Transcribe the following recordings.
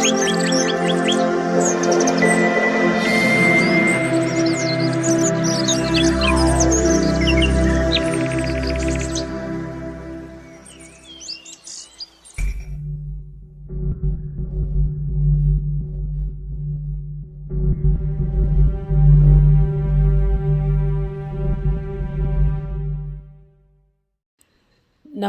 Música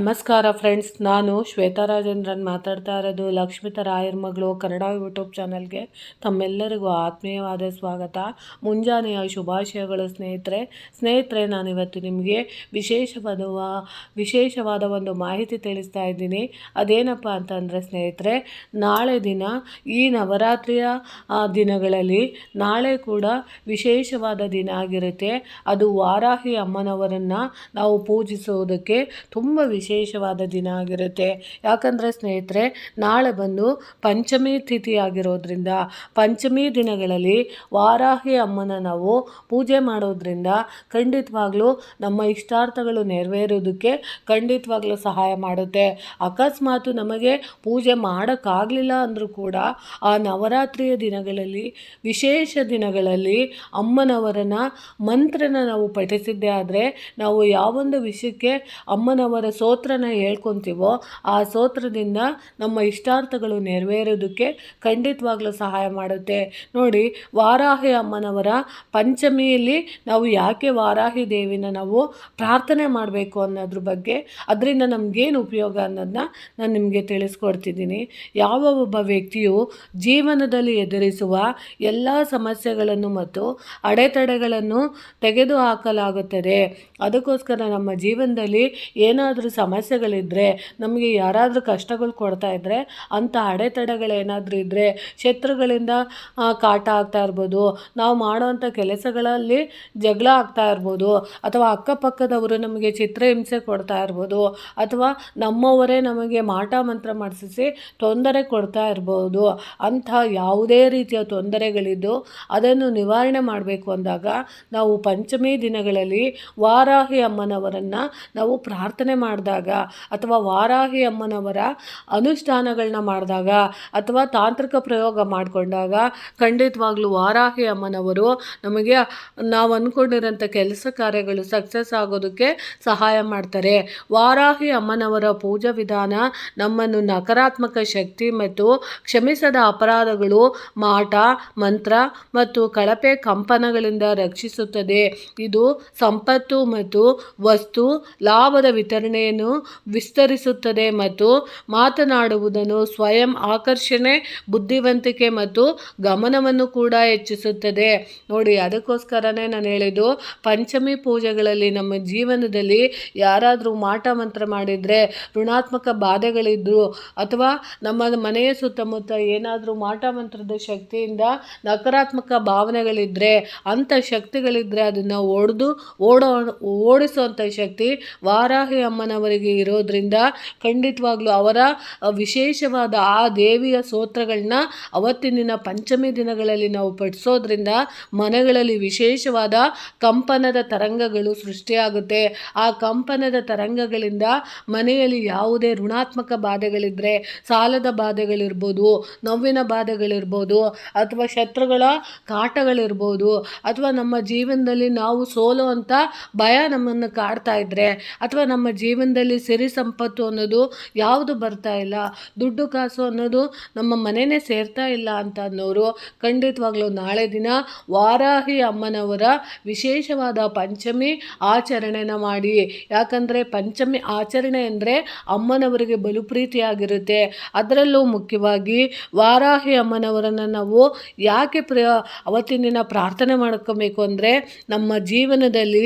ನಮಸ್ಕಾರ ಫ್ರೆಂಡ್ಸ್, ನಾನು ಶ್ವೇತಾ ರಾಜೇಂದ್ರನ್ ಮಾತಾಡ್ತಾ ಇರೋದು ಲಕ್ಷ್ಮಿತ ರಾಯರ್ ಮಗಳು ಕನ್ನಡ ಯೂಟ್ಯೂಬ್ ಚಾನಲ್ಗೆ. ತಮ್ಮೆಲ್ಲರಿಗೂ ಆತ್ಮೀಯವಾದ ಸ್ವಾಗತ. ಮುಂಜಾನೆಯ ಶುಭಾಶಯಗಳು ಸ್ನೇಹಿತರೆ. ಸ್ನೇಹಿತರೆ ನಾನಿವತ್ತು ನಿಮಗೆ ವಿಶೇಷವಾದ ವಿಶೇಷವಾದ ಒಂದು ಮಾಹಿತಿ ತಿಳಿಸ್ತಾ ಇದ್ದೀನಿ. ಅದೇನಪ್ಪ ಅಂತಂದರೆ ಸ್ನೇಹಿತರೆ, ನಾಳೆ ದಿನ ಈ ನವರಾತ್ರಿಯ ದಿನಗಳಲ್ಲಿ ನಾಳೆ ಕೂಡ ವಿಶೇಷವಾದ ದಿನ ಆಗಿರುತ್ತೆ. ಅದು ವಾರಾಹಿ ಅಮ್ಮನವರನ್ನು ನಾವು ಪೂಜಿಸುವುದಕ್ಕೆ ತುಂಬ ವಿಶೇಷವಾದ ದಿನ ಆಗಿರುತ್ತೆ. ಯಾಕಂದರೆ ಸ್ನೇಹಿತರೆ, ನಾಳೆ ಬಂದು ಪಂಚಮಿ ತಿಥಿ ಆಗಿರೋದ್ರಿಂದ, ಪಂಚಮಿ ದಿನಗಳಲ್ಲಿ ವಾರಾಹಿ ಅಮ್ಮನ ನಾವು ಪೂಜೆ ಮಾಡೋದ್ರಿಂದ ಖಂಡಿತವಾಗ್ಲೂ ನಮ್ಮ ಇಷ್ಟಾರ್ಥಗಳು ನೆರವೇರೋದಕ್ಕೆ ಖಂಡಿತವಾಗ್ಲೂ ಸಹಾಯ ಮಾಡುತ್ತೆ. ಅಕಸ್ಮಾತ್ ನಮಗೆ ಪೂಜೆ ಮಾಡೋಕ್ಕಾಗಲಿಲ್ಲ ಅಂದರೂ ಕೂಡ ಆ ನವರಾತ್ರಿಯ ದಿನಗಳಲ್ಲಿ, ವಿಶೇಷ ದಿನಗಳಲ್ಲಿ ಅಮ್ಮನವರನ್ನ ಮಂತ್ರನ ನಾವು ಪಠಿಸಿದ್ದೇ ಆದರೆ, ನಾವು ಯಾವೊಂದು ವಿಷಯಕ್ಕೆ ಅಮ್ಮನವರ ಸ್ತೋತ್ರನ ಹೇಳ್ಕೊತೀವೋ ಆ ಸ್ತೋತ್ರದಿಂದ ನಮ್ಮ ಇಷ್ಟಾರ್ಥಗಳು ನೆರವೇರೋದಕ್ಕೆ ಖಂಡಿತವಾಗ್ಲೂ ಸಹಾಯ ಮಾಡುತ್ತೆ. ನೋಡಿ, ವಾರಾಹಿ ಅಮ್ಮನವರ ಪಂಚಮಿಯಲ್ಲಿ ನಾವು ಯಾಕೆ ವಾರಾಹಿ ದೇವಿನ ನಾವು ಪ್ರಾರ್ಥನೆ ಮಾಡಬೇಕು ಅನ್ನೋದ್ರ ಬಗ್ಗೆ, ಅದರಿಂದ ನಮಗೇನು ಉಪಯೋಗ ಅನ್ನೋದನ್ನ ನಾನು ನಿಮಗೆ ತಿಳಿಸ್ಕೊಡ್ತಿದ್ದೀನಿ. ಯಾವ ಒಬ್ಬ ವ್ಯಕ್ತಿಯು ಜೀವನದಲ್ಲಿ ಎದುರಿಸುವ ಎಲ್ಲ ಸಮಸ್ಯೆಗಳನ್ನು ಮತ್ತು ಅಡೆತಡೆಗಳನ್ನು ತೆಗೆದುಹಾಕಲಾಗುತ್ತದೆ. ಅದಕ್ಕೋಸ್ಕರ ನಮ್ಮ ಜೀವನದಲ್ಲಿ ಏನಾದರೂ ಸಮಸ್ಯೆಗಳಿದ್ದರೆ ನಮಗೆ ಯಾರಾದರೂ ಕಷ್ಟಗಳು ಕೊಡ್ತಾ ಇದ್ದರೆ ಅಂಥ ಅಡೆತಡೆಗಳೇನಾದರೂ ಇದ್ದರೆ ಶತ್ರುಗಳಿಂದ ಕಾಟ ಆಗ್ತಾ ಇರ್ಬೋದು. ನಾವು ಮಾಡೋವಂಥ ಕೆಲಸಗಳಲ್ಲಿ ಜಗಳ ಆಗ್ತಾ ಇರ್ಬೋದು. ಅಥವಾ ಅಕ್ಕಪಕ್ಕದವರು ನಮಗೆ ಚಿತ್ರಹಿಂಸೆ ಕೊಡ್ತಾ ಇರ್ಬೋದು. ಅಥವಾ ನಮ್ಮವರೇ ನಮಗೆ ಮಾಟ ಮಂತ್ರ ಮಾಡಿಸಿ ತೊಂದರೆ ಕೊಡ್ತಾ ಇರ್ಬೋದು. ಅಂಥ ಯಾವುದೇ ರೀತಿಯ ತೊಂದರೆಗಳಿದ್ದು, ಅದನ್ನು ನಿವಾರಣೆ ಮಾಡಬೇಕು ಅಂದಾಗ, ನಾವು ಪಂಚಮಿ ದಿನಗಳಲ್ಲಿ ವಾರಾಹಿ ಅಮ್ಮನವರನ್ನು ನಾವು ಪ್ರಾರ್ಥನೆ ಮಾಡಿದಾಗ ಅಥವಾ ವಾರಾಹಿ ಅಮ್ಮನವರ ಅನುಷ್ಠಾನಗಳನ್ನ ಮಾಡಿದಾಗ ಅಥವಾ ತಾಂತ್ರಿಕ ಪ್ರಯೋಗ ಮಾಡಿಕೊಂಡಾಗ ಖಂಡಿತವಾಗ್ಲೂ ವಾರಾಹಿ ಅಮ್ಮನವರು ನಮಗೆ ನಾವು ಅಂದ್ಕೊಂಡಿರೋಂಥ ಕೆಲಸ ಕಾರ್ಯಗಳು ಸಕ್ಸಸ್ ಆಗೋದಕ್ಕೆ ಸಹಾಯ ಮಾಡ್ತಾರೆ. ವಾರಾಹಿ ಅಮ್ಮನವರ ಪೂಜಾ ವಿಧಾನ ನಮ್ಮನ್ನು ನಕಾರಾತ್ಮಕ ಶಕ್ತಿ ಮತ್ತು ಕ್ಷಮಿಸದ ಅಪರಾಧಗಳು ಮಾಟ, ಮಂತ್ರ ಮತ್ತು ಕಳಪೆ ಕಂಪನಗಳಿಂದ ರಕ್ಷಿಸುತ್ತದೆ. ಇದು ಸಂಪತ್ತು ಮತ್ತು ವಸ್ತು ಲಾಭದ ವಿತರಣೆಯನ್ನು ವಿಸ್ತರಿಸುತ್ತದೆ ಮತ್ತು ಮಾತನಾಡುವುದನ್ನು ಸ್ವಯಂ ಆಕರ್ಷಣೆ, ಬುದ್ಧಿವಂತಿಕೆ ಮತ್ತು ಗಮನವನ್ನು ಕೂಡ ಹೆಚ್ಚಿಸುತ್ತದೆ. ನೋಡಿ, ಅದಕ್ಕೋಸ್ಕರನೇ ನಾನು ಹೇಳಿದ್ದು, ಪಂಚಮಿ ಪೂಜೆಗಳಲ್ಲಿ ನಮ್ಮ ಜೀವನದಲ್ಲಿ ಯಾರಾದರೂ ಮಾಟ ಮಂತ್ರ ಮಾಡಿದರೆ, ಋಣಾತ್ಮಕ ಬಾಧೆಗಳಿದ್ರು, ಅಥವಾ ನಮ್ಮ ಮನೆಯ ಸುತ್ತಮುತ್ತ ಏನಾದರೂ ಮಾಟ ಮಂತ್ರದ ಶಕ್ತಿಯಿಂದ ನಕಾರಾತ್ಮಕ ಭಾವನೆಗಳಿದ್ದರೆ ಅಂಥ ಶಕ್ತಿಗಳಿದ್ದರೆ ಅದನ್ನು ಓಡಿದು ಓಡೋ, ಓಡಿಸುವಂಥ ಶಕ್ತಿ ವಾರಾಹಿ ಅಮ್ಮನವರಿಗೆ ಇರೋದ್ರಿಂದ ಖಂಡಿತವಾಗ್ಲೂ ಅವರ ವಿಶೇಷವಾದ ಆ ದೇವಿಯ ಸ್ತೋತ್ರಗಳನ್ನ ಅವತ್ತಿನ ದಿನ ಪಂಚಮಿ ದಿನಗಳಲ್ಲಿ ನಾವು ಪಠಿಸೋದ್ರಿಂದ ಮನೆಗಳಲ್ಲಿ ವಿಶೇಷವಾದ ಕಂಪನದ ತರಂಗಗಳು ಸೃಷ್ಟಿಯಾಗುತ್ತೆ. ಆ ಕಂಪನದ ತರಂಗಗಳಿಂದ ಮನೆಯಲ್ಲಿ ಯಾವುದೇ ಋಣಾತ್ಮಕ ಬಾಧೆಗಳಿದ್ದರೆ ಸಾಲದ ಬಾಧೆಗಳಿರ್ಬೋದು, ನೋವಿನ ಬಾಧೆಗಳಿರ್ಬೋದು, ಅಥವಾ ಶತ್ರುಗಳ ಕಾಟಗಳಿರ್ಬೋದು, ಅಥವಾ ನಮ್ಮ ಜೀವನದಲ್ಲಿ ನಾವು ಸೋಲೋ ಅಂತ ಭಯ ನಮ್ಮನ್ನು ಕಾಡ್ತಾ ಇದ್ದರೆ ಅಥವಾ ನಮ್ಮ ಜೀವನದಲ್ಲಿ ಸಿರಿ ಸಂಪತ್ತು ಅನ್ನೋದು ಯಾವುದು ಬರ್ತಾ ಇಲ್ಲ. ದುಡ್ಡು ಕಾಸು ಅನ್ನೋದು ನಮ್ಮ ಮನೆಯೇ ಸೇರ್ತಾ ಇಲ್ಲ ಅಂತ ಅನ್ನೋರು ಖಂಡಿತವಾಗ್ಲೂ ನಾಳೆ ದಿನ ವಾರಾಹಿ ಅಮ್ಮನವರ ವಿಶೇಷವಾದ ಪಂಚಮಿ ಆಚರಣೆನ ಮಾಡಿ. ಯಾಕಂದರೆ ಪಂಚಮಿ ಆಚರಣೆ ಅಂದರೆ ಅಮ್ಮನವರಿಗೆ ಬಲು ಪ್ರೀತಿಯಾಗಿರುತ್ತೆ. ಅದರಲ್ಲೂ ಮುಖ್ಯವಾಗಿ ವಾರಾಹಿ ಅಮ್ಮನವರನ್ನು ನಾವು ಯಾಕೆ ಪ್ರ, ಅವತ್ತಿನ ದಿನ ಪ್ರಾರ್ಥನೆ ಮಾಡ್ಕೋಬೇಕು ಅಂದರೆ ನಮ್ಮ ಜೀವನದಲ್ಲಿ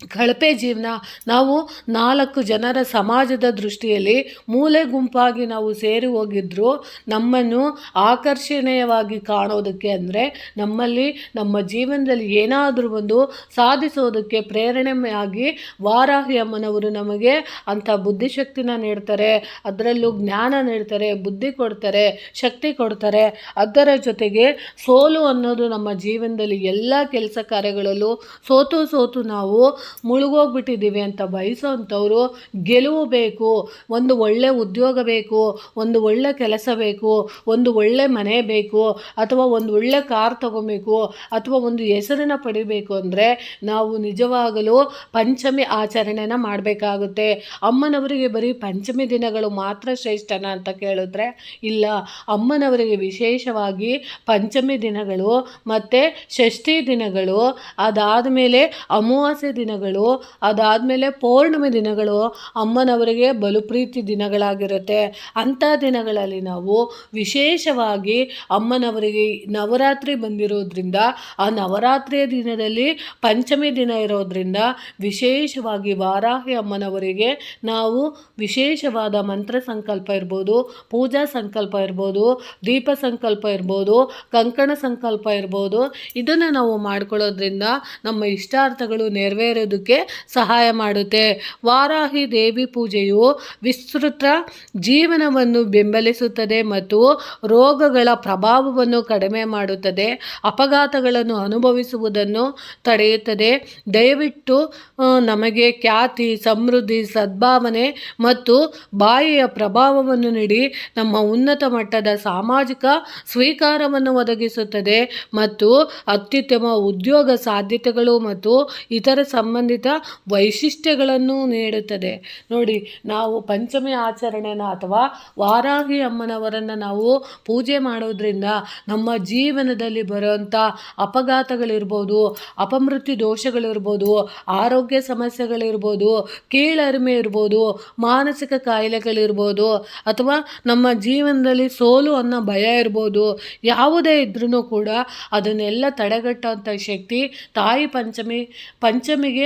ಕಳಪೆ ಜೀವನ ನಾವು ನಾಲ್ಕು ಜನರ ಸಮಾಜದ ದೃಷ್ಟಿಯಲ್ಲಿ ಮೂಲೆ ಗುಂಪಾಗಿ ನಾವು ಸೇರಿ ಹೋಗಿದ್ರು, ನಮ್ಮನ್ನು ಆಕರ್ಷಣೀಯವಾಗಿ ಕಾಣೋದಕ್ಕೆ ಅಂದರೆ ನಮ್ಮಲ್ಲಿ ನಮ್ಮ ಜೀವನದಲ್ಲಿ ಏನಾದರೂ ಒಂದು ಸಾಧಿಸೋದಕ್ಕೆ ಪ್ರೇರಣೆಯಾಗಿ ವಾರಾಹಿ ಅಮ್ಮನವರು ನಮಗೆ ಅಂಥ ಬುದ್ಧಿಶಕ್ತಿನ ನೀಡ್ತಾರೆ, ಅದರಲ್ಲೂ ಜ್ಞಾನ ನೀಡ್ತಾರೆ, ಬುದ್ಧಿ ಕೊಡ್ತಾರೆ, ಶಕ್ತಿ ಕೊಡ್ತಾರೆ. ಅದರ ಜೊತೆಗೆ ಸೋಲು ಅನ್ನೋದು ನಮ್ಮ ಜೀವನದಲ್ಲಿ ಎಲ್ಲ ಕೆಲಸ ಕಾರ್ಯಗಳಲ್ಲೂ ಸೋತು ಸೋತು ನಾವು ಮುಳುಗೋಗ್ಬಿಟ್ಟಿದ್ದೀವಿ ಅಂತ ಬಯಸೋವಂಥವ್ರು ಗೆಲುವು ಬೇಕು, ಒಂದು ಒಳ್ಳೆ ಉದ್ಯೋಗ ಬೇಕು, ಒಂದು ಒಳ್ಳೆ ಕೆಲಸ ಬೇಕು, ಒಂದು ಒಳ್ಳೆ ಮನೆ ಬೇಕು, ಅಥವಾ ಒಂದು ಒಳ್ಳೆ ಕಾರ್ ತಗೋಬೇಕು, ಅಥವಾ ಒಂದು ಹೆಸರನ್ನ ಪಡಿಬೇಕು ಅಂದರೆ ನಾವು ನಿಜವಾಗಲೂ ಪಂಚಮಿ ಆಚರಣೆನ ಮಾಡಬೇಕಾಗುತ್ತೆ. ಅಮ್ಮನವರಿಗೆ ಬರೀ ಪಂಚಮಿ ದಿನಗಳು ಮಾತ್ರ ಶ್ರೇಷ್ಠನ ಅಂತ ಕೇಳಿದ್ರೆ ಇಲ್ಲ. ಅಮ್ಮನವರಿಗೆ ವಿಶೇಷವಾಗಿ ಪಂಚಮಿ ದಿನಗಳು ಮತ್ತು ಷಷ್ಠಿ ದಿನಗಳು ಅದಾದ ಮೇಲೆ ಅಮಾವಾಸ್ಯೆ ದಿನಗಳು, ಅದಾದಮೇಲೆ ಪೌರ್ಣಮಿ ದಿನಗಳು ಅಮ್ಮನವರಿಗೆ ಬಲು ಪ್ರೀತಿ ದಿನಗಳಾಗಿರುತ್ತೆ. ಅಂಥ ದಿನಗಳಲ್ಲಿ ನಾವು ವಿಶೇಷವಾಗಿ ಅಮ್ಮನವರಿಗೆ ನವರಾತ್ರಿ ಬಂದಿರೋದ್ರಿಂದ, ಆ ನವರಾತ್ರಿಯ ದಿನದಲ್ಲಿ ಪಂಚಮಿ ದಿನ ಇರೋದ್ರಿಂದ ವಿಶೇಷವಾಗಿ ವಾರಾಹಿ ಅಮ್ಮನವರಿಗೆ ನಾವು ವಿಶೇಷವಾದ ಮಂತ್ರ ಸಂಕಲ್ಪ ಇರ್ಬೋದು, ಪೂಜಾ ಸಂಕಲ್ಪ ಇರ್ಬೋದು, ದೀಪ ಸಂಕಲ್ಪ ಇರ್ಬೋದು, ಕಂಕಣ ಸಂಕಲ್ಪ ಇರ್ಬೋದು. ಇದನ್ನು ನಾವು ಮಾಡ್ಕೊಳ್ಳೋದ್ರಿಂದ ನಮ್ಮ ಇಷ್ಟಾರ್ಥಗಳು ನೆರವೇರೋದಕ್ಕೆ ಸಹಾಯ ಮಾಡುತ್ತೆ. ವಾರಾಹಿ ದೇವಿ ಪೂಜೆಯು ವಿಸ್ತೃತ ಜೀವನವನ್ನು ಬೆಂಬಲಿಸುತ್ತದೆ ಮತ್ತು ರೋಗಗಳ ಪ್ರಭಾವವನ್ನು ಕಡಿಮೆ ಮಾಡುತ್ತದೆ. ಅಪಘಾತಗಳನ್ನು ಅನುಭವಿಸುವುದನ್ನು ತಡೆಯುತ್ತದೆ. ದಯವಿಟ್ಟು ನಮಗೆ ಖ್ಯಾತಿ, ಸಮೃದ್ಧಿ, ಸದ್ಭಾವನೆ ಮತ್ತು ಬಾಯಿಯ ಪ್ರಭಾವವನ್ನು ನೀಡಿ. ನಮ್ಮ ಉನ್ನತ ಮಟ್ಟದ ಸಾಮಾಜಿಕ ಸ್ವೀಕಾರವನ್ನು ಒದಗಿಸುತ್ತದೆ ಮತ್ತು ಅತ್ಯುತ್ತಮ ಉದ್ಯೋಗ ಸಾಧ್ಯತೆಗಳು ಮತ್ತು ಇತರ ಸಂಬಂಧಿತ ವೈಶಿಷ್ಟ್ಯಗಳನ್ನು ನೀಡುತ್ತದೆ. ನೋಡಿ, ನಾವು ಪಂಚಮಿ ಆಚರಣೆನ ಅಥವಾ ವಾರಾಹಿ ಅಮ್ಮನವರನ್ನು ನಾವು ಪೂಜೆ ಮಾಡೋದ್ರಿಂದ ನಮ್ಮ ಜೀವನದಲ್ಲಿ ಬರುವಂಥ ಅಪಘಾತಗಳಿರ್ಬೋದು, ಅಪಮೃತ್ಯು ದೋಷಗಳಿರ್ಬೋದು, ಆರೋಗ್ಯ ಸಮಸ್ಯೆಗಳಿರ್ಬೋದು, ಕೀಳರಿಮೆ ಇರ್ಬೋದು, ಮಾನಸಿಕ ಕಾಯಿಲೆಗಳಿರ್ಬೋದು, ಅಥವಾ ನಮ್ಮ ಜೀವನದಲ್ಲಿ ಸೋಲು ಅನ್ನೋ ಭಯ ಇರ್ಬೋದು, ಯಾವುದೇ ಇದ್ರೂ ಕೂಡ ಅದನ್ನೆಲ್ಲ ತಡೆಗಟ್ಟುವಂಥ ಶಕ್ತಿ ತಾಯಿ ಪಂಚಮಿ, ಪಂಚಮಿಗೆ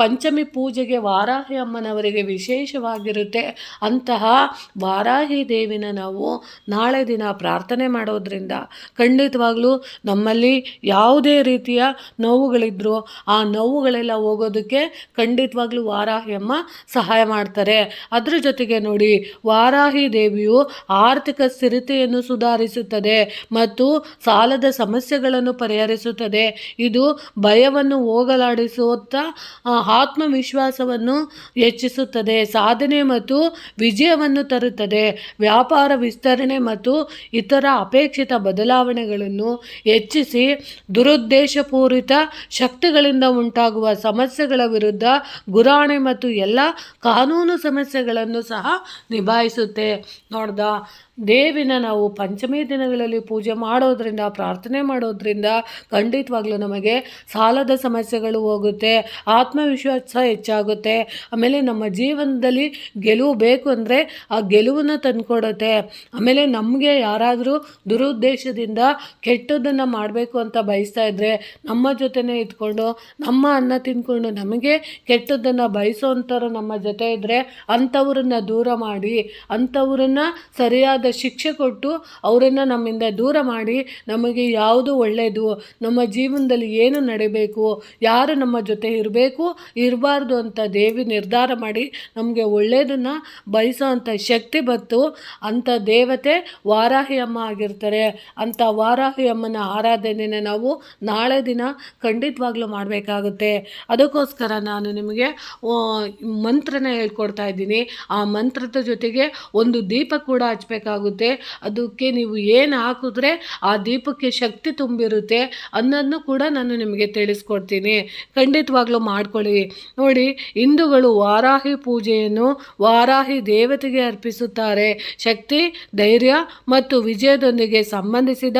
ಪಂಚಮಿ ಪೂಜೆಗೆ ವಾರಾಹಿ ಅಮ್ಮನವರಿಗೆ ವಿಶೇಷವಾಗಿರುತ್ತೆ. ಅಂತಹ ವಾರಾಹಿ ದೇವಿನ ನಾವು ನಾಳೆ ದಿನ ಪ್ರಾರ್ಥನೆ ಮಾಡೋದ್ರಿಂದ ಖಂಡಿತವಾಗ್ಲೂ ನಮ್ಮಲ್ಲಿ ಯಾವುದೇ ರೀತಿಯ ನೋವುಗಳಿದ್ರೂ ಆ ನೋವುಗಳೆಲ್ಲ ಹೋಗೋದಕ್ಕೆ ಖಂಡಿತವಾಗ್ಲೂ ವಾರಾಹಿ ಅಮ್ಮ ಸಹಾಯ ಮಾಡ್ತಾರೆ. ಅದರ ಜೊತೆಗೆ ನೋಡಿ ವಾರಾಹಿ ದೇವಿಯು ಆರ್ಥಿಕ ಸ್ಥಿರತೆಯನ್ನು ಸುಧಾರಿಸುತ್ತದೆ ಮತ್ತು ಸಾಲದ ಸಮಸ್ಯೆಗಳನ್ನು ಪರಿಹರಿಸುತ್ತದೆ. ಇದು ಭಯವನ್ನು ಹೋಗಲಾಡಿಸುವಂಥ ಆ, ಆತ್ಮವಿಶ್ವಾಸವನ್ನು ಹೆಚ್ಚಿಸುತ್ತದೆ, ಸಾಧನೆ ಮತ್ತು ವಿಜಯವನ್ನು ತರುತ್ತದೆ. ವ್ಯಾಪಾರ ವಿಸ್ತರಣೆ ಮತ್ತು ಇತರ ಅಪೇಕ್ಷಿತ ಬದಲಾವಣೆಗಳನ್ನು ಹೆಚ್ಚಿಸಿ ದುರುದ್ದೇಶಪೂರಿತ ಶಕ್ತಿಗಳಿಂದ ಉಂಟಾಗುವ ಸಮಸ್ಯೆಗಳ ವಿರುದ್ಧ ಗುರಾಣೆ ಮತ್ತು ಎಲ್ಲ ಕಾನೂನು ಸಮಸ್ಯೆಗಳನ್ನು ಸಹ ನಿಭಾಯಿಸುತ್ತೆ. ನೋಡ್ದ ದೇವಿನ ನಾವು ಪಂಚಮಿ ದಿನಗಳಲ್ಲಿ ಪೂಜೆ ಮಾಡೋದ್ರಿಂದ, ಪ್ರಾರ್ಥನೆ ಮಾಡೋದ್ರಿಂದ ಖಂಡಿತವಾಗ್ಲೂ ನಮಗೆ ಸಾಲದ ಸಮಸ್ಯೆಗಳು ಹೋಗುತ್ತೆ, ಆತ್ಮವಿಶ್ವಾಸ ಹೆಚ್ಚಾಗುತ್ತೆ. ಆಮೇಲೆ ನಮ್ಮ ಜೀವನದಲ್ಲಿ ಗೆಲುವು ಬೇಕು ಅಂದರೆ ಆ ಗೆಲುವನ್ನು ತಂದುಕೊಡುತ್ತೆ. ಆಮೇಲೆ ನಮಗೆ ಯಾರಾದರೂ ದುರುದ್ದೇಶದಿಂದ ಕೆಟ್ಟದನ್ನು ಮಾಡಬೇಕು ಅಂತ ಬಯಸ್ತಾ ಇದ್ದರೆ ನಮ್ಮ ಜೊತೆನೇ ಇದ್ಕೊಂಡು, ನಮ್ಮ ಅನ್ನ ತಿನ್ಕೊಂಡು ನಮಗೆ ಕೆಟ್ಟದ್ದನ್ನು ಬಯಸೋವಂಥವ್ರು ನಮ್ಮ ಜೊತೆ ಇದ್ದರೆ ಅಂಥವ್ರನ್ನ ದೂರ ಮಾಡಿ, ಅಂಥವ್ರನ್ನ ಸರಿಯಾದ ಶಿಕ್ಷೆ ಕೊಟ್ಟು ಅವರನ್ನು ನಮ್ಮಿಂದ ದೂರ ಮಾಡಿ ನಮಗೆ ಯಾವುದು ಒಳ್ಳೆಯದು ನಮ್ಮ ಜೀವನದಲ್ಲಿ ಏನು ನಡಿಬೇಕು, ಯಾರು ನಮ್ಮ ಜೊತೆ ಇರಬೇಕು, ಇರಬಾರ್ದು ಅಂತ ದೇವಿ ನಿರ್ಧಾರ ಮಾಡಿ ನಮಗೆ ಒಳ್ಳೆಯದನ್ನು ಬಯಸೋ ಅಂಥ ಶಕ್ತಿ ಬತ್ತು ಅಂಥ ದೇವತೆ ವಾರಾಹಿ ಅಮ್ಮ ಆಗಿರ್ತಾರೆ ಅಂಥ ವಾರಾಹಿ ಅಮ್ಮನ ಆರಾಧನೆನ ನಾವು ನಾಳೆ ದಿನ ಖಂಡಿತವಾಗ್ಲೂ ಮಾಡಬೇಕಾಗುತ್ತೆ. ಅದಕ್ಕೋಸ್ಕರ ನಾನು ನಿಮಗೆ ಮಂತ್ರನ ಹೇಳ್ಕೊಡ್ತಾ ಇದ್ದೀನಿ. ಆ ಮಂತ್ರದ ಜೊತೆಗೆ ಒಂದು ದೀಪ ಕೂಡ ಹಚ್ಬೇಕಾಗುತ್ತೆ ಅದಕ್ಕೆ ನೀವು ಏನು ಹಾಕಿದ್ರೆ ಆ ದೀಪಕ್ಕೆ ಶಕ್ತಿ ತುಂಬಿರುತ್ತೆ ಅನ್ನೋದನ್ನು ಕೂಡ ನಾನು ನಿಮಗೆ ತಿಳಿಸ್ಕೊಡ್ತೀನಿ. ಖಂಡಿತವಾಗ್ಲೂ ಮಾಡ್ಕೊಳ್ಳಿ. ನೋಡಿ, ಹಿಂದೂಗಳು ವಾರಾಹಿ ಪೂಜೆಯನ್ನು ವಾರಾಹಿ ದೇವತೆಗೆ ಅರ್ಪಿಸುತ್ತಾರೆ. ಶಕ್ತಿ, ಧೈರ್ಯ ಮತ್ತು ವಿಜಯದೊಂದಿಗೆ ಸಂಬಂಧಿಸಿದ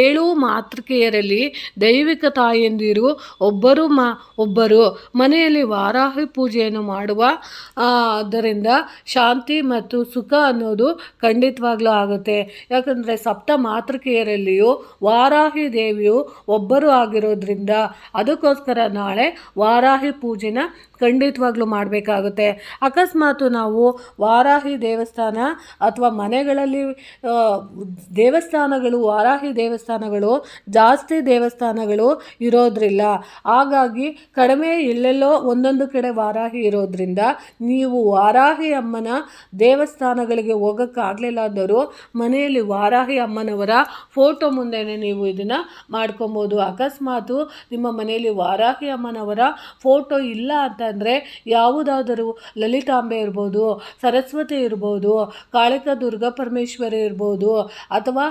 ಏಳು ಮಾತೃಕೆಯರಲ್ಲಿ ದೈವಿಕ ತಾಯಂದಿರು ಒಬ್ಬರು ಮಾ, ಒಬ್ಬರು. ಮನೆಯಲ್ಲಿ ವಾರಾಹಿ ಪೂಜೆಯನ್ನು ಮಾಡುವ ಅದರಿಂದ ಶಾಂತಿ ಮತ್ತು ಸುಖ ಅನ್ನೋದು ಖಂಡಿತವಾಗ್ಲೂ ಆಗುತ್ತೆ. ಯಾಕಂದರೆ ಸಪ್ತ ಮಾತೃಕೆಯರಲ್ಲಿಯೂ ವಾರಾಹಿ ದೇವಿಯು ಒಬ್ಬರು ಆಗಿರೋದ್ರಿಂದ ಅದಕ್ಕೋಸ್ಕರ ನಾಳೆ ವಾರಾಹಿ ಪೂಜೆನ ಖಂಡಿತವಾಗ್ಲೂ ಮಾಡಬೇಕಾಗುತ್ತೆ. ಅಕಸ್ಮಾತ್ ನಾವು ವಾರಾಹಿ ದೇವಸ್ಥಾನ ಅಥವಾ ಮನೆಗಳಲ್ಲಿ ದೇವಸ್ಥಾನಗಳು, ವಾರಾಹಿ ದೇವಸ್ಥಾನಗಳು ಜಾಸ್ತಿ ದೇವಸ್ಥಾನಗಳು ಇರೋದ್ರಿಲ್ಲ. ಹಾಗಾಗಿ ಕಡಿಮೆ ಎಲ್ಲೆಲ್ಲೋ ಒಂದೊಂದು ಕಡೆ ವಾರಾಹಿ ಇರೋದ್ರಿಂದ ನೀವು ವಾರಾಹಿ ಅಮ್ಮನ ದೇವಸ್ಥಾನಗಳಿಗೆ ಹೋಗೋಕ್ಕಾಗಲಿಲ್ಲ ಅಂದವರು ಮನೆಯಲ್ಲಿ ವಾರಾಹಿ ಅಮ್ಮನವರ ಫೋಟೋ ಮುಂದೆನೇ ನೀವು ಇದನ್ನು ಮಾಡ್ಕೊಬೋದು. ಅಕಸ್ಮಾತು ನಿಮ್ಮ ಮನೆಯಲ್ಲಿ ವಾರಾಹಿ ಅಮ್ಮನವರ ಫೋಟೋ ಇಲ್ಲ ಅಂತಂದರೆ ಯಾವುದಾದರೂ ಲಲಿತಾಂಬೆ ಇರ್ಬೋದು, ಸರಸ್ವತಿ ಇರ್ಬೋದು ಕಾಳಿಕ ದುರ್ಗಾ ಪರಮೇಶ್ವರಿ ಇರ್ಬೋದು, ಅಥವಾ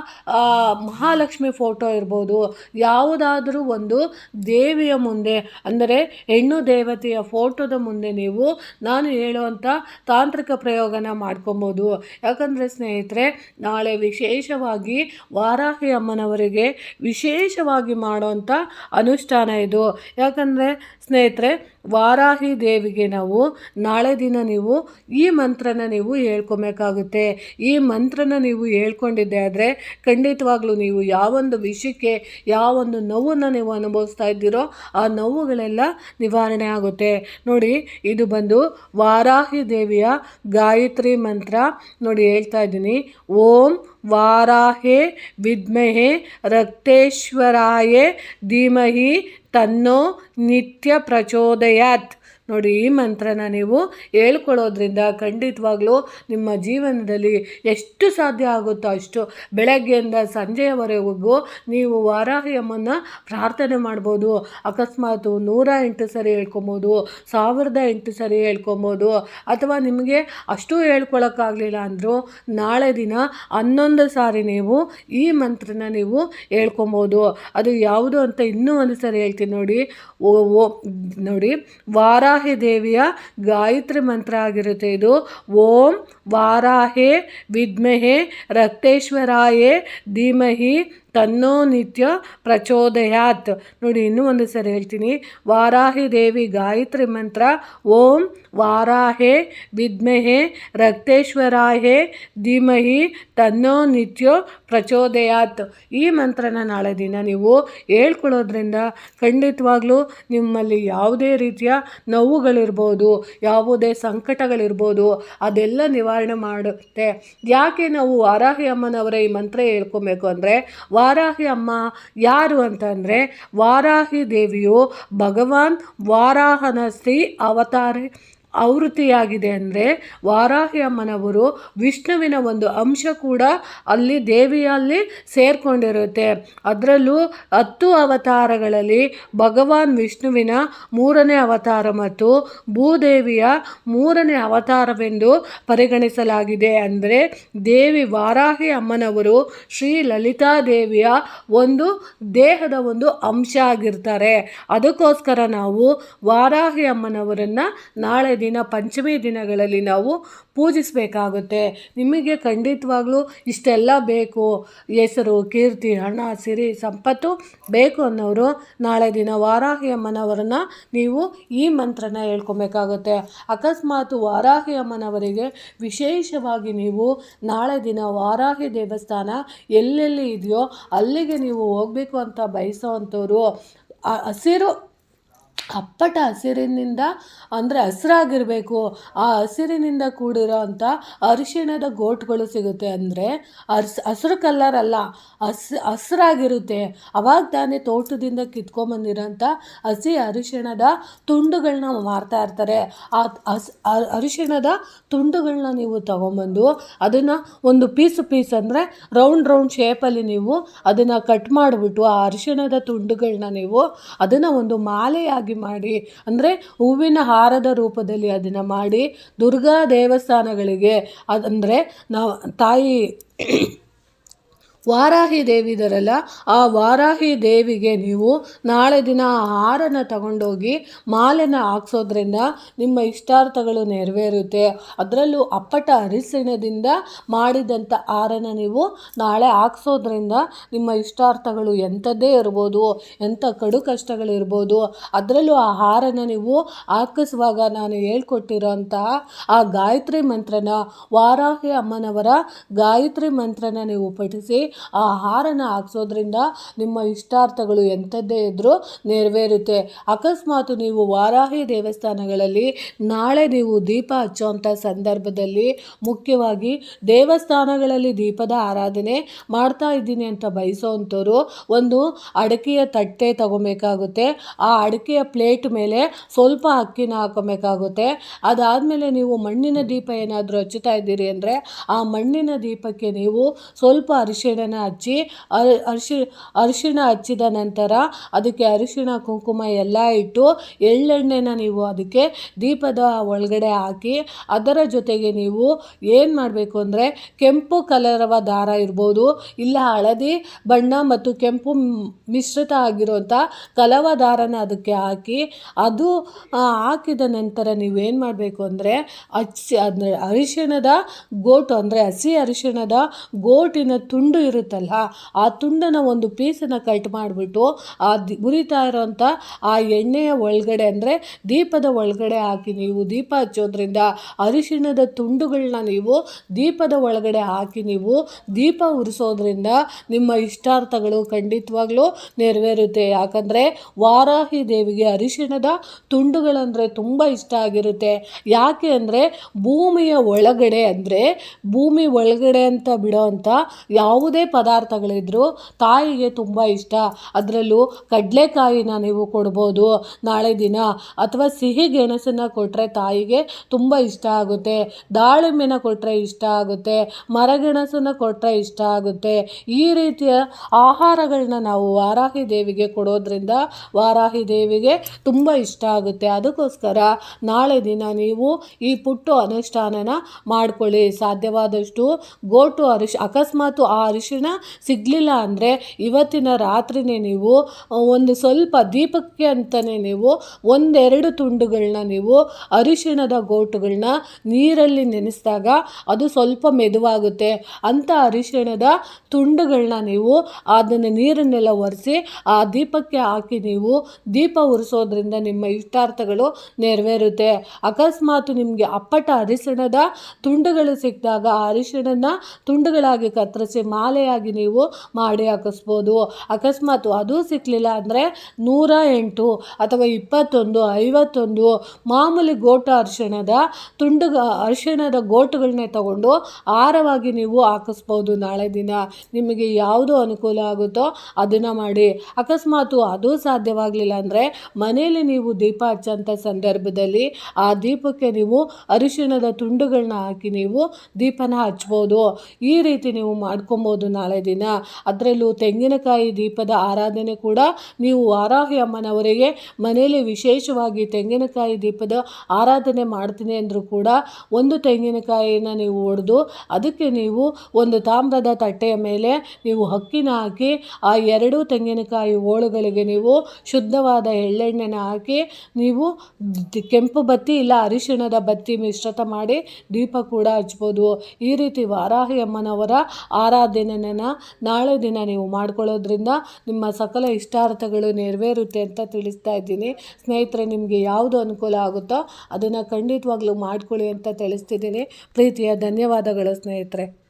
ಮಹಾಲಕ್ಷ್ಮಿ ಫೋಟೋ ಇರ್ಬೋದು, ಯಾವುದಾದರೂ ಒಂದು ದೇವಿಯ ಮುಂದೆ, ಅಂದರೆ ಹೆಣ್ಣು ದೇವತೆಯ ಫೋಟೋದ ಮುಂದೆ ನೀವು ನಾನು ಹೇಳುವಂಥ ತಾಂತ್ರಿಕ ಪ್ರಯೋಗನ ಮಾಡ್ಕೊಬೋದು. ಯಾಕಂದರೆ ಸ್ನೇಹಿತರೆ ನಾಳೆ ವಿಶೇಷವಾಗಿ ವಾರಾಹಿ ಅಮ್ಮನವರಿಗೆ ವಿಶೇಷವಾಗಿ ಮಾಡುವಂಥ ಅನುಷ್ಠಾನ ಇದು. ಯಾಕಂದರೆ ಸ್ನೇಹಿತರೆ ವಾರಾಹಿ ದೇವಿಗೆ ನಾವು ನಾಳೆ ದಿನ ನೀವು ಈ ಮಂತ್ರನ ನೀವು ಹೇಳ್ಕೊಬೇಕಾಗುತ್ತೆ. ಈ ಮಂತ್ರನ ನೀವು ಹೇಳ್ಕೊಂಡಿದ್ದೆ ಆದರೆ ಖಂಡಿತವಾಗ್ಲೂ ನೀವು ಯಾವೊಂದು ವಿಷಯಕ್ಕೆ ಯಾವೊಂದು ನೋವನ್ನು ನೀವು ಅನುಭವಿಸ್ತಾ ಇದ್ದೀರೋ ಆ ನೋವುಗಳೆಲ್ಲ ನಿವಾರಣೆ ಆಗುತ್ತೆ. ನೋಡಿ, ಇದು ಬಂದು ವಾರಾಹಿ ದೇವಿಯ ಗಾಯತ್ರಿ ಮಂತ್ರ. ನೋಡಿ, ಹೇಳ್ತಾ ಇದ್ದೀನಿ. ಓಂ ವಾರಾಹೆ ವಿದ್ಮಹೆ ರಕ್ತೇಶ್ವರಾಯೇ ಧೀಮಹಿ ತನ್ನೋ ನಿತ್ಯ ಪ್ರಚೋದಯಾತ್ ನೋಡಿ ಈ ಮಂತ್ರನ ನೀವು ಹೇಳ್ಕೊಳ್ಳೋದ್ರಿಂದ ಖಂಡಿತವಾಗ್ಲೂ ನಿಮ್ಮ ಜೀವನದಲ್ಲಿ ಎಷ್ಟು ಸಾಧ್ಯ ಆಗುತ್ತೋ ಅಷ್ಟು ಬೆಳಗ್ಗೆಯಿಂದ ಸಂಜೆಯವರೆಗೂ ನೀವು ವಾರಾಹಿಯಮ್ಮನ್ನು ಪ್ರಾರ್ಥನೆ ಮಾಡ್ಬೋದು. ಅಕಸ್ಮಾತು ನೂರ ಎಂಟು ಸರಿ ಹೇಳ್ಕೊಬೋದು, ಸಾವಿರದ ಎಂಟು ಸರಿ ಹೇಳ್ಕೊಬೋದು, ಅಥವಾ ನಿಮಗೆ ಅಷ್ಟು ಹೇಳ್ಕೊಳಕ್ಕಾಗಲಿಲ್ಲ ಅಂದರೂ ನಾಳೆ ದಿನ ಹನ್ನೊಂದು ಸಾರಿ ನೀವು ಈ ಮಂತ್ರನ ನೀವು ಹೇಳ್ಕೊಬೋದು. ಅದು ಯಾವುದು ಅಂತ ಇನ್ನೂ ಒಂದು ಸರಿ ಹೇಳ್ತೀನಿ ನೋಡಿ. ಓ ನೋಡಿ. ವಾರಾಹಿ ದೇವಿಯ ಗಾಯತ್ರಿ ಮಂತ್ರ ಆಗಿರುತ್ತೆ ಇದು. ಓಂ ವಾರಾಹೆ ವಿದ್ಮಹೆ ರಕ್ತೇಶ್ವರಾಯೇ ಧೀಮಹಿ ತನ್ನೋ ನಿತ್ಯ ಪ್ರಚೋದಯಾತ್. ನೋಡಿ, ಇನ್ನೂ ಒಂದು ಸರಿ ಹೇಳ್ತೀನಿ. ವಾರಾಹಿ ದೇವಿ ಗಾಯತ್ರಿ ಮಂತ್ರ. ಓಂ ವಾರಾಹೆ ವಿದ್ಮಹೆ ರಕ್ತೇಶ್ವರಾಹೆ ಧೀಮಹಿ ತನ್ನೋ ನಿತ್ಯ ಪ್ರಚೋದಯಾತ್. ಈ ಮಂತ್ರನ ನಾಳೆ ದಿನ ನೀವು ಹೇಳ್ಕೊಳ್ಳೋದ್ರಿಂದ ಖಂಡಿತವಾಗ್ಲೂ ನಿಮ್ಮಲ್ಲಿ ಯಾವುದೇ ರೀತಿಯ ನೋವುಗಳಿರ್ಬೋದು, ಯಾವುದೇ ಸಂಕಟಗಳಿರ್ಬೋದು, ಅದೆಲ್ಲ ನಿವಾರಣೆ ಮಾಡುತ್ತೆ. ಯಾಕೆ ನಾವು ವಾರಾಹಿ ಅಮ್ಮನವರ ಈ ಮಂತ್ರ ಹೇಳ್ಕೊಬೇಕು ಅಂದರೆ ವಾರಾಹಿ ಅಮ್ಮ ಯಾರು ಅಂತಂದರೆ ವಾರಾಹಿ ದೇವಿಯು ಭಗವಾನ್ ವಾರಾಹನ ಸ್ತ್ರೀ ಅವತಾರ. ಆವೃತ್ತಿಯಾಗಿದೆ ಅಂದರೆ ವಾರಾಹಿ ಅಮ್ಮನವರು ವಿಷ್ಣುವಿನ ಒಂದು ಅಂಶ ಕೂಡ ಅಲ್ಲಿ ದೇವಿಯಲ್ಲಿ ಸೇರಿಕೊಂಡಿರುತ್ತೆ. ಅದರಲ್ಲೂ ಹತ್ತು ಅವತಾರಗಳಲ್ಲಿ ಭಗವಾನ್ ವಿಷ್ಣುವಿನ ಮೂರನೇ ಅವತಾರ ಮತ್ತು ಭೂದೇವಿಯ ಮೂರನೇ ಅವತಾರವೆಂದು ಪರಿಗಣಿಸಲಾಗಿದೆ ಅಂದರೆ ದೇವಿ ವಾರಾಹಿ ಅಮ್ಮನವರು ಶ್ರೀ ಲಲಿತಾ ದೇವಿಯ ಒಂದು ದೇಹದ ಒಂದು ಅಂಶ ಆಗಿರ್ತಾರೆ. ಅದಕ್ಕೋಸ್ಕರ ನಾವು ವಾರಾಹಿ ಅಮ್ಮನವರನ್ನು ನಾಳೆ ದಿನ, ಪಂಚಮಿ ದಿನಗಳಲ್ಲಿ ನಾವು ಪೂಜಿಸಬೇಕಾಗುತ್ತೆ. ನಿಮಗೆ ಖಂಡಿತವಾಗ್ಲೂ ಇಷ್ಟೆಲ್ಲ ಬೇಕು. ಹೆಸರು, ಕೀರ್ತಿ, ಹಣ, ಸಿರಿ, ಸಂಪತ್ತು ಬೇಕು ಅನ್ನೋರು ನಾಳೆ ದಿನ ವಾರಾಹಿ ಅಮ್ಮನವರನ್ನ ನೀವು ಈ ಮಂತ್ರನ ಹೇಳ್ಕೊಬೇಕಾಗುತ್ತೆ. ಅಕಸ್ಮಾತ್ ವಾರಾಹಿ ಅಮ್ಮನವರಿಗೆ ವಿಶೇಷವಾಗಿ ನೀವು ನಾಳೆ ದಿನ ವಾರಾಹಿ ದೇವಸ್ಥಾನ ಎಲ್ಲೆಲ್ಲಿ ಇದೆಯೋ ಅಲ್ಲಿಗೆ ನೀವು ಹೋಗಬೇಕು ಅಂತ ಬಯಸೋ ಅಂಥವ್ರು ಹಸಿರು ಅಪ್ಪಟ ಹಸಿರಿನಿಂದ ಅಂದರೆ ಹಸಿರಾಗಿರಬೇಕು, ಆ ಹಸಿರಿನಿಂದ ಕೂಡಿರೋ ಅಂಥ ಅರಿಶಿಣದ ಗೋಟ್ಗಳು ಸಿಗುತ್ತೆ ಅಂದರೆ ಹರ್ಸ್ ಹಸಿರು ಕಲ್ಲರ್ ಅಲ್ಲ, ಹಸ್, ಹಸಿರಾಗಿರುತ್ತೆ. ಅವಾಗ ತಾನೇ ತೋಟದಿಂದ ಕಿತ್ಕೊಂಬಂದಿರೋಂಥ ಹಸಿ ಅರಿಶಿಣದ ತುಂಡುಗಳನ್ನ ಮಾರ್ತಾ ಇರ್ತಾರೆ. ಆ ಹಸ್ ಅರಿಶಿಣದ ತುಂಡುಗಳನ್ನ ನೀವು ತಗೊಂಬಂದು ಅದನ್ನು ಒಂದು ಪೀಸ್ ಪೀಸ್ ಅಂದರೆ ರೌಂಡ್ ರೌಂಡ್ ಶೇಪಲ್ಲಿ ನೀವು ಅದನ್ನು ಕಟ್ ಮಾಡಿಬಿಟ್ಟು ಆ ಅರಿಶಿಣದ ತುಂಡುಗಳನ್ನ ನೀವು ಅದನ್ನು ಒಂದು ಮಾಲೆಯಾಗಿ ಮಾಡಿ ಅಂದರೆ ಹೂವಿನ ಹಾರದ ರೂಪದಲ್ಲಿ ಅದನ್ನು ಮಾಡಿ ದುರ್ಗಾ ದೇವಸ್ಥಾನಗಳಿಗೆ ಅದಂದರೆ ನಾವು ತಾಯಿ ವಾರಾಹಿ ದೇವಿದರಲ್ಲ, ಆ ವಾರಾಹಿ ದೇವಿಗೆ ನೀವು ನಾಳೆ ದಿನ ಆ ಹಾರನ ತಗೊಂಡೋಗಿ ಮಾಲೆನ ಹಾಕ್ಸೋದ್ರಿಂದ ನಿಮ್ಮ ಇಷ್ಟಾರ್ಥಗಳು ನೆರವೇರುತ್ತೆ. ಅದರಲ್ಲೂ ಅಪ್ಪಟ ಅರಿಸಿನದಿಂದ ಮಾಡಿದಂಥ ಹಾರನ ನೀವು ನಾಳೆ ಹಾಕ್ಸೋದ್ರಿಂದ ನಿಮ್ಮ ಇಷ್ಟಾರ್ಥಗಳು ಎಂಥದ್ದೇ ಇರ್ಬೋದು, ಎಂಥ ಕಡು ಕಷ್ಟಗಳಿರ್ಬೋದು, ಅದರಲ್ಲೂ ಆ ಹಾರನ ನೀವು ಹಾಕಿಸುವಾಗ ನಾನು ಹೇಳ್ಕೊಟ್ಟಿರೋಂತಹ ಆ ಗಾಯತ್ರಿ ಮಂತ್ರನ ವಾರಾಹಿ ಅಮ್ಮನವರ ಗಾಯತ್ರಿ ಮಂತ್ರನ ನೀವು ಪಠಿಸಿ ಆ ಹಾರನ ಹಾಕ್ಸೋದ್ರಿಂದ ನಿಮ್ಮ ಇಷ್ಟಾರ್ಥಗಳು ಎಂಥದ್ದೇ ಇದ್ದರೂ ನೆರವೇರುತ್ತೆ. ಅಕಸ್ಮಾತ್ ನೀವು ವಾರಾಹಿ ದೇವಸ್ಥಾನಗಳಲ್ಲಿ, ನಾಳೆ ನೀವು ದೀಪ ಹಚ್ಚುವಂಥ ಸಂದರ್ಭದಲ್ಲಿ ಮುಖ್ಯವಾಗಿ ದೇವಸ್ಥಾನಗಳಲ್ಲಿ ದೀಪದ ಆರಾಧನೆ ಮಾಡ್ತಾ ಇದ್ದೀನಿ ಅಂತ ಬಯಸೋವಂಥವ್ರು ಒಂದು ಅಡಿಕೆಯ ತಟ್ಟೆ ತಗೋಬೇಕಾಗುತ್ತೆ. ಆ ಅಡಿಕೆಯ ಪ್ಲೇಟ್ ಮೇಲೆ ಸ್ವಲ್ಪ ಅಕ್ಕಿನ ಹಾಕೋಬೇಕಾಗುತ್ತೆ. ಅದಾದಮೇಲೆ ನೀವು ಮಣ್ಣಿನ ದೀಪ ಏನಾದರೂ ಹಚ್ಚುತ್ತಾ ಇದ್ದೀರಿ ಅಂದರೆ ಆ ಮಣ್ಣಿನ ದೀಪಕ್ಕೆ ನೀವು ಸ್ವಲ್ಪ ಅರಿಶಿಣ ಅರಿಶಿನ ಹಚ್ಚಿ ಅರ್- ಅರಿಶಿ, ಅರಿಶಿಣ ಹಚ್ಚಿದ ನಂತರ ಅದಕ್ಕೆ ಅರಿಶಿಣ, ಕುಂಕುಮ ಎಲ್ಲ ಇಟ್ಟು ಎಳ್ಳೆಣ್ಣೆನ ನೀವು ಅದಕ್ಕೆ ದೀಪದ ಒಳಗಡೆ ಹಾಕಿ ಅದರ ಜೊತೆಗೆ ನೀವು ಏನು ಮಾಡಬೇಕು ಅಂದರೆ ಕೆಂಪು ಕಲರವ ದಾರ ಇರ್ಬೋದು. ಇಲ್ಲ ಹಳದಿ, ಬಣ್ಣ ಮತ್ತು ಕೆಂಪು ಮಿಶ್ರಿತ ಆಗಿರುವಂಥ ಕಲವ ದಾರನ ಅದಕ್ಕೆ ಹಾಕಿ ಅದು ಹಾಕಿದ ನಂತರ ನೀವೇನು ಮಾಡಬೇಕು ಅಂದರೆ ಹಚ್ಚಿ ಅಂದರೆ ಅರಿಶಿಣದ ಗೋಟು, ಅಂದರೆ ಹಸಿ ಅರಿಶಿಣದ ಗೋಟಿನ ತುಂಡು ಇರುತ್ತಲ್ಲ, ಆ ತುಂಡನ ಒಂದು ಪೀಸನ್ನು ಕಟ್ ಮಾಡಿಬಿಟ್ಟು ಆ ದಿ ಉರಿತಾ ಇರೋಂಥ ಆ ಎಣ್ಣೆಯ ಒಳಗಡೆ ಅಂದರೆ ದೀಪದ ಒಳಗಡೆ ಹಾಕಿ ನೀವು ದೀಪ ಹಚ್ಚೋದ್ರಿಂದ ಅರಿಶಿಣದ ತುಂಡುಗಳನ್ನ ನೀವು ದೀಪದ ಒಳಗಡೆ ಹಾಕಿ ನೀವು ದೀಪ ಉರಿಸೋದ್ರಿಂದ ನಿಮ್ಮ ಇಷ್ಟಾರ್ಥಗಳು ಖಂಡಿತವಾಗ್ಲೂ ನೆರವೇರುತ್ತೆ. ಯಾಕಂದರೆ ವಾರಾಹಿ ದೇವಿಗೆ ಅರಿಶಿಣದ ತುಂಡುಗಳಂದರೆ ತುಂಬ ಇಷ್ಟ ಆಗಿರುತ್ತೆ. ಯಾಕೆ ಅಂದರೆ ಭೂಮಿಯ ಒಳಗಡೆ ಅಂದರೆ ಭೂಮಿ ಒಳಗಡೆ ಅಂತ ಬಿಡೋವಂಥ ಯಾವುದೇ ಪದಾರ್ಥಗಳಿದ್ರೂ ತಾಯಿಗೆ ತುಂಬ ಇಷ್ಟ. ಅದರಲ್ಲೂ ಕಡಲೆಕಾಯಿನ ನೀವು ಕೊಡ್ಬೋದು. ನಾಳೆ ದಿನ ಅಥವಾ ಸಿಹಿ ಗೆಣಸನ್ನು ಕೊಟ್ಟರೆ ತಾಯಿಗೆ ತುಂಬ ಇಷ್ಟ ಆಗುತ್ತೆ. ದಾಳಿಂಬೆನ ಕೊಟ್ಟರೆ ಇಷ್ಟ ಆಗುತ್ತೆ. ಮರಗೆಣಸನ್ನು ಕೊಟ್ಟರೆ ಇಷ್ಟ ಆಗುತ್ತೆ. ಈ ರೀತಿಯ ಆಹಾರಗಳನ್ನ ನಾವು ವಾರಾಹಿ ದೇವಿಗೆ ಕೊಡೋದ್ರಿಂದ ವಾರಾಹಿ ದೇವಿಗೆ ತುಂಬ ಇಷ್ಟ ಆಗುತ್ತೆ. ಅದಕ್ಕೋಸ್ಕರ ನಾಳೆ ದಿನ ನೀವು ಈ ಪುಟ್ಟು ಅನುಷ್ಠಾನನ ಮಾಡ್ಕೊಳ್ಳಿ. ಸಾಧ್ಯವಾದಷ್ಟು ಗೋಟು ಅರಿಶಿ, ಅಕಸ್ಮಾತ್ ಆ ಅರಿಶಿಣ ಸಿಗಲಿಲ್ಲ ಅಂದರೆ ಇವತ್ತಿನ ರಾತ್ರಿನೇ ನೀವು ಒಂದು ಸ್ವಲ್ಪ ದೀಪಕ್ಕೆ ಅಂತಲೇ ನೀವು, ಒಂದೆರಡು ತುಂಡುಗಳನ್ನ ನೀವು, ಅರಿಶಿಣದ ಗೋಟುಗಳನ್ನ ನೀರಲ್ಲಿ ನೆನೆಸಿದಾಗ ಅದು ಸ್ವಲ್ಪ ಮೆದುವಾಗುತ್ತೆ. ಅಂಥ ಅರಿಶಿಣದ ತುಂಡುಗಳನ್ನ ನೀವು ಅದನ್ನು ನೀರನ್ನೆಲ್ಲ ಒರೆಸಿ ಆ ದೀಪಕ್ಕೆ ಹಾಕಿ ನೀವು ದೀಪ ಉರಿಸೋದ್ರಿಂದ ನಿಮ್ಮ ಇಷ್ಟಾರ್ಥಗಳು ನೆರವೇರುತ್ತೆ. ಅಕಸ್ಮಾತ್ ನಿಮಗೆ ಅಪ್ಪಟ ಅರಿಶಿಣದ ತುಂಡುಗಳು ಸಿಕ್ಕಿದಾಗ ಆ ಅರಿಶಿಣನ ತುಂಡುಗಳಾಗಿ ಕತ್ತರಿಸಿ ಮಾಲೆಯಾಗಿ ನೀವು ಮಾಡಿ ಹಾಕಿಸ್ಬೋದು. ಅಕಸ್ಮಾತ್ ಅದು ಸಿಕ್ಕಲಿಲ್ಲ ಅಂದರೆ ನೂರ ಎಂಟು ಅಥವಾ ಇಪ್ಪತ್ತೊಂದು, ಐವತ್ತೊಂದು ಮಾಮೂಲಿ ಗೋಟ ಅರಿಶಿಣದ ತುಂಡು ಅರಿಶಿಣದ ಗೋಟುಗಳನ್ನೇ ತಗೊಂಡು ಆರವಾಗಿ ನೀವು ಹಾಕಿಸ್ಬೋದು ನಾಳೆ ದಿನ. ನಿಮಗೆ ಯಾವುದು ಅನುಕೂಲ ಆಗುತ್ತೋ ಅದನ್ನು ಮಾಡಿ. ಅಕಸ್ಮಾತು ಅದು ಸಾಧ್ಯವಾಗಲಿಲ್ಲ ಅಂದರೆ ಮನೆಯಲ್ಲಿ ನೀವು ದೀಪ ಹಚ್ಚಂಥ ಸಂದರ್ಭದಲ್ಲಿ ಆ ದೀಪಕ್ಕೆ ನೀವು ಅರಿಶಿಣದ ತುಂಡುಗಳನ್ನ ಹಾಕಿ ನೀವು ದೀಪನ ಹಚ್ಬೋದು. ಈ ರೀತಿ ನೀವು ಮಾಡ್ಕೊಬೋದು. ನಾಳೆ ದಿನ. ಅದರಲ್ಲೂ ತೆಂಗಿನಕಾಯಿ ದೀಪದ ಆರಾಧನೆ ಕೂಡ ನೀವು ವಾರಾಹಿ ಅಮ್ಮನವರಿಗೆ ಮನೆಯಲ್ಲಿ ವಿಶೇಷವಾಗಿ ತೆಂಗಿನಕಾಯಿ ದೀಪದ ಆರಾಧನೆ ಮಾಡ್ತೀನಿ ಅಂದರೂ ಕೂಡ ಒಂದು ತೆಂಗಿನಕಾಯಿಯನ್ನು ನೀವು ಒಡೆದು ಅದಕ್ಕೆ ನೀವು ಒಂದು ತಾಮ್ರದ ತಟ್ಟೆಯ ಮೇಲೆ ನೀವು ಹಕ್ಕಿನ ಹಾಕಿ ಆ ಎರಡು ತೆಂಗಿನಕಾಯಿ ಓಳುಗಳಿಗೆ ನೀವು ಶುದ್ಧವಾದ ಎಳ್ಳೆಣ್ಣೆನ ಹಾಕಿ ನೀವು ಕೆಂಪು ಬತ್ತಿ ಇಲ್ಲ ಅರಿಶಿಣದ ಬತ್ತಿ ಮಿಶ್ರಿತ ಮಾಡಿ ದೀಪ ಕೂಡ ಹಚ್ಬೋದು. ಈ ರೀತಿ ವಾರಾಹಿ ಅಮ್ಮನವರ ಆರಾಧನೆನ ನಾಳೆ ದಿನ ನೀವು ಮಾಡ್ಕೊಳ್ಳೋದ್ರಿಂದ ನಿಮ್ಮ ಸಕಲ ಇಷ್ಟಾರ್ಥಗಳು ನೆರವೇರುತ್ತೆ ಅಂತ ತಿಳಿಸ್ತಾ ಇದ್ದೀನಿ. ಸ್ನೇಹಿತರೆ, ನಿಮಗೆ ಯಾವುದು ಅನುಕೂಲ ಆಗುತ್ತೋ ಅದನ್ನು ಖಂಡಿತವಾಗ್ಲೂ ಮಾಡ್ಕೊಳ್ಳಿ ಅಂತ ತಿಳಿಸ್ತಿದ್ದೀನಿ. ಪ್ರೀತಿಯ ಧನ್ಯವಾದಗಳು ಸ್ನೇಹಿತರೆ.